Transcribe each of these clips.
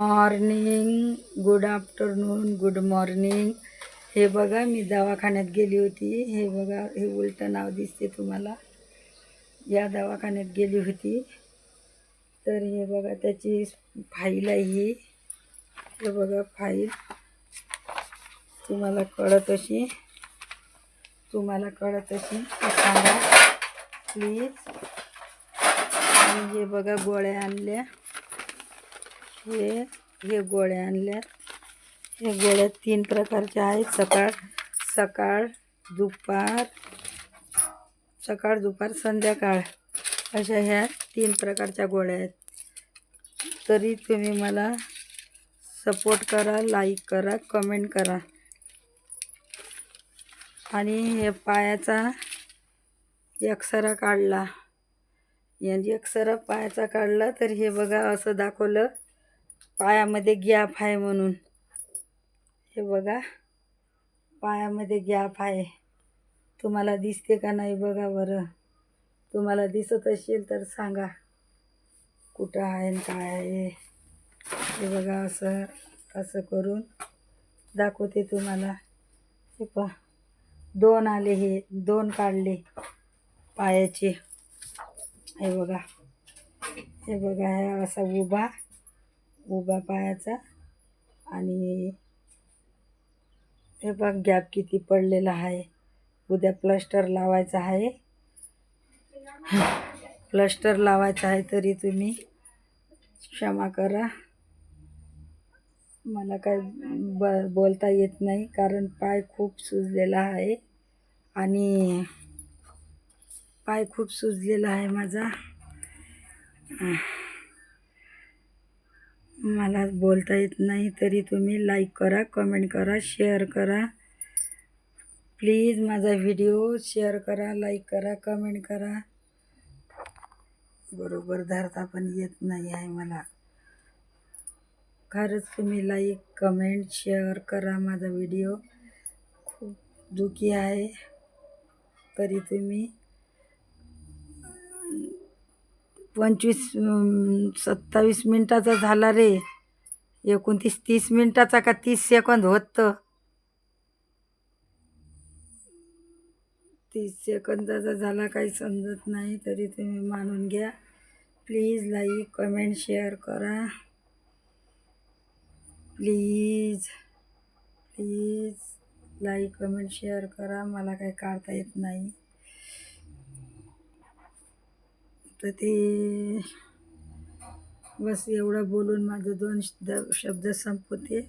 Morning good afternoon good morning. हे बघा मी दवाखान्यात गेली होती. हे बघा हे उलटं नाव दिसते तुम्हाला. या दवाखान्यात गेली होती. तर हे बघा त्याची फाईल आहे ही. हे बघा फाईल. तुम्हाला कळत अशी. तुम्हाला कळत अशी. सांगा प्लीज आणि हे बघा गोळ्या आणल्या. हे हे गोळ्या आणल्या हे गोळ्या तीन प्रकारच्या आहेत. सकाळ सकाळ दुपार सकाळ दुपार संध्याकाळ. अशा ह्या तीन प्रकारच्या गोळ्या आहेत. तरी तुम्ही मला सपोर्ट करा लाईक करा कमेंट करा. आणि हे पायाचा एक्सरा काढला. एक्सरा पायाचा काढला तर हे बघा असं दाखवलं. पायामध्ये गॅप आहे म्हणून. हे बघा. पायामध्ये गॅप आहे. तुम्हाला दिसते का नाही बघा बरं. तुम्हाला दिसत असेल तर सांगा. कुठं आहे आणि काय आहे? हे बघा असं असं करून दाखवते तुम्हाला. हे पहा. दोन आले हे दोन काढले पायाचे. हे बघा. हे बघा हे असा उभा उभा पायाचा. आणि हे बघ गॅप किती पडलेला आहे. उद्या प्लस्टर लावायचा आहे. प्लस्टर लावायचा आहे तरी तुम्ही क्षमा करा. मला काय ब बोलता येत नाही कारण पाय खूप सुजलेला आहे. आणि पाय खूप सुजलेला आहे माझा. मला बोलता येत नाही तरी तुम्ही लाईक करा कमेंट करा शेअर करा. प्लीज माझा व्हिडिओ शेअर करा लाईक करा कमेंट करा. बरोबर धरता पण येत नाही आहे मला. खरंच तुम्ही लाईक कमेंट शेअर करा माझा व्हिडिओ खूप दुखी आहे. तरी तुम्ही पंचवीस सत्तावीस मिनटाचा झाला रे. एकोणतीस तीस मिनटाचा का तीस सेकंद होतं. तीस सेकंदाचा झाला काही समजत नाही तरी तुम्ही मानून घ्या. प्लीज लाईक कमेंट शेअर करा. Please please like comment share करा. मला काही काढता येत नाही. तर ते बस एवढं बोलून माझं दोन शब्द शब्द संपवते.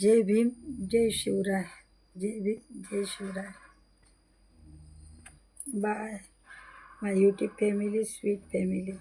जय भीम जय शिवराय जय भीम जय Shivrai. Bye my YouTube family sweet family